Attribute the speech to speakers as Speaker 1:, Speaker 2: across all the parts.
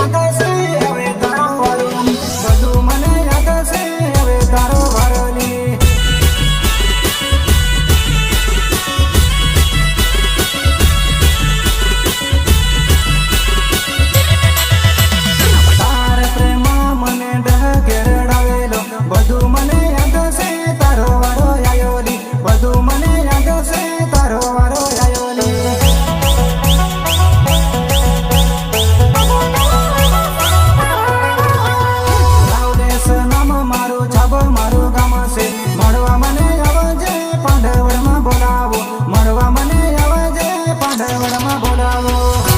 Speaker 1: hagas પાંડવડમાં બોલાવો મળવા મને આવજે પાંડવડમાં બોલાવો.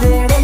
Speaker 1: there.